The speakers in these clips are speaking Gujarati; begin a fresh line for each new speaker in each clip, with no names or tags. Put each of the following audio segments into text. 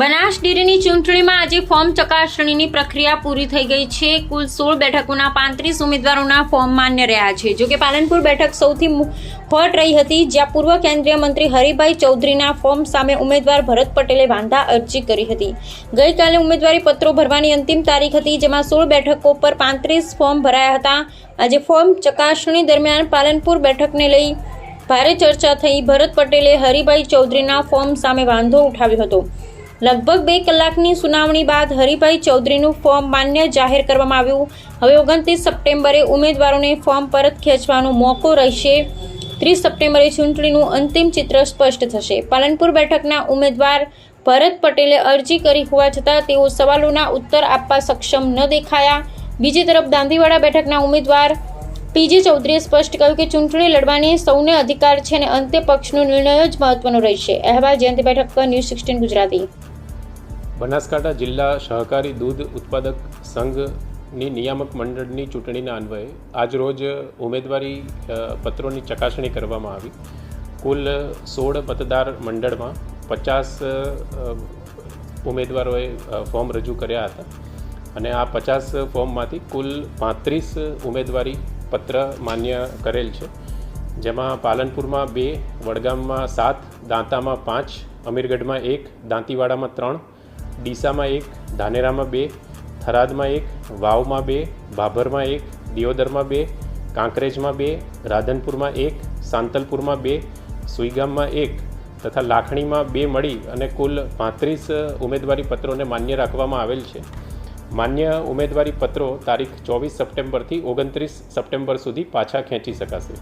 બનાસ ડેરીની ચૂંટણીમાં આજે ફોર્મ ચકાસણીની પ્રક્રિયા પૂરી થઈ ગઈ છે. કુલ સોળ બેઠકોના પાંત્રીસ ઉમેદવારોના ફોર્મ માન્ય રહ્યા છે. જોકે પાલનપુર બેઠક સૌથી ફટ રહી હતી, જ્યાં પૂર્વ કેન્દ્રીય મંત્રી હરિભાઈ ચૌધરીના ફોર્મ સામે ઉમેદવાર ભરત પટેલે વાંધા અરજી કરી હતી. ગઈકાલે ઉમેદવારી પત્રો ભરવાની અંતિમ તારીખ હતી, જેમાં સોળ બેઠકો પર પાંત્રીસ ફોર્મ ભરાયા હતા. આજે ફોર્મ ચકાસણી દરમિયાન પાલનપુર બેઠકને લઈ ભારે ચર્ચા થઈ. ભરત પટેલે હરિભાઈ ચૌધરીના ફોર્મ સામે વાંધો ઉઠાવ્યો હતો. લગભગ બે કલાકની સુનાવણી બાદ હરિભાઈ ચૌધરીનું ફોર્મ માન્ય જાહેર કરવામાં આવ્યું. હવે ઓગણત્રીસ સપ્ટેમ્બરે ઉમેદવારોને ફોર્મ પરત ખેંચવાનો મોકો રહેશે. ત્રીસ સપ્ટેમ્બરે ચૂંટણીનું અંતિમ ચિત્ર સ્પષ્ટ થશે. પાલનપુર બેઠકના ઉમેદવાર ભરત પટેલે અરજી કરી હોવા છતાં તેઓ સવાલોના ઉત્તર આપવા સક્ષમ ન દેખાયા. બીજી તરફ દાંતીવાડા બેઠકના ઉમેદવાર પીજી ચૌધરીએ સ્પષ્ટ કહ્યું કે ચૂંટણી લડવાની સૌને અધિકાર છે અને અંતે પક્ષનો નિર્ણય જ મહત્વનો રહેશે. અહેવાલ જયંતિ બેઠક ન્યૂઝ સિક્સટીન ગુજરાતી.
બનાસકાંઠા જિલ્લા સહકારી દૂધ ઉત્પાદક સંઘની નિયામક મંડળની ચૂંટણીના અન્વયે આજરોજ ઉમેદવારી પત્રોની ચકાસણી કરવામાં આવી. કુલ સોળ મતદાર મંડળમાં પચાસ ઉમેદવારોએ ફોર્મ રજૂ કર્યા હતા. અને આ પચાસ ફોર્મમાંથી કુલ પાંત્રીસ ઉમેદવારી પત્ર માન્ય કરેલ છે. જેમાં પાલનપુરમાં બે, વડગામમાં સાત, દાંતામાં પાંચ, અમીરગઢમાં એક, દાંતીવાડામાં ત્રણ ડીસામાં એક, ધાનેરામાં બે, થરાદમાં એક, વાવમાં બે ભાભરમાં એક, દિયોદરમાં બે, કાંકરેજમાં બે, રાધનપુરમાં એક, સાંતલપુરમાં બે, સુઈગામમાં એક તથા લાખણીમાં બે મળી અને કુલ પાંત્રીસ ઉમેદવારી પત્રોને માન્ય રાખવામાં આવેલ છે. માન્ય ઉમેદવારી પત્રો તારીખ ચોવીસ સપ્ટેમ્બરથી ઓગણત્રીસ સપ્ટેમ્બર સુધી પાછા ખેંચી શકાશે.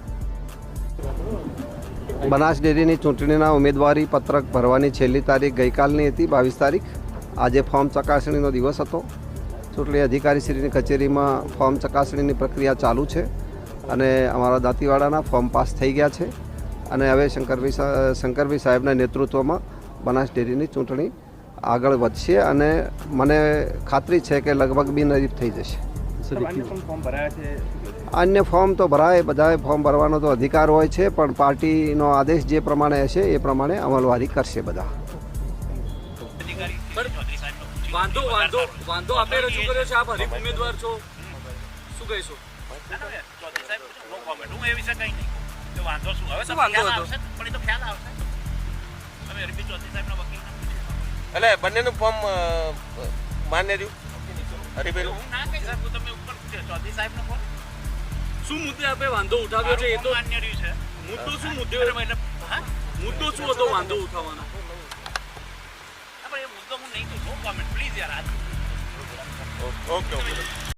બનાસ ડેરીની ચૂંટણીના ઉમેદવારી પત્રક ભરવાની છેલ્લી તારીખ ગઈકાલની હતી, બાવીસ તારીખ. આજે ફોર્મ ચકાસણીનો દિવસ હતો. ચૂંટણી અધિકારીશ્રીની કચેરીમાં ફોર્મ ચકાસણીની પ્રક્રિયા ચાલુ છે અને અમારા દાંતીવાડાના ફોર્મ પાસ થઈ ગયા છે. અને હવે શંકરભાઈ શંકરભાઈ સાહેબના નેતૃત્વમાં બનાસ ડેરીની ચૂંટણી આગળ વધશે અને મને ખાતરી છે કે લગભગ બિનહરીફ થઈ જશે. અન્ય ફોર્મ તો ભરાય બધાએ ફોર્મ ભરવાનો તો અધિકાર હોય છે પણ પાર્ટીનો આદેશ જે પ્રમાણે હશે એ પ્રમાણે અમલવારી કરશે બધા.
વાંધો વાંધો વાંધો આપણે રજૂ કર્યો છે. આપ હરીફ ઉમેદવાર છો. શું કહીશું?
હું એ વિશે કંઈ નહીં. તો વાંધો શું? હવે
શું
તમને
વાંધો
ખ્યાલ
હતો?
આવશે પણ એ તો ખ્યાલ આવશે. તમે અરબી ચૌધરી સાહેબના વકીલને પૂછી લો.
એટલે બંનેનું ફોર્મ માન્ય રહ્યું?
શું મુદ્દે આપણે વાંધો ઉઠાવ્યો છે? એ તો
રહ્યું છે.
મુદ્દો શું મુદ્દે? મુદ્દો શું હતો? વાંધો ઉઠાવવાનો.
હા, પણ એ મુદ્દો હું નહીં કહું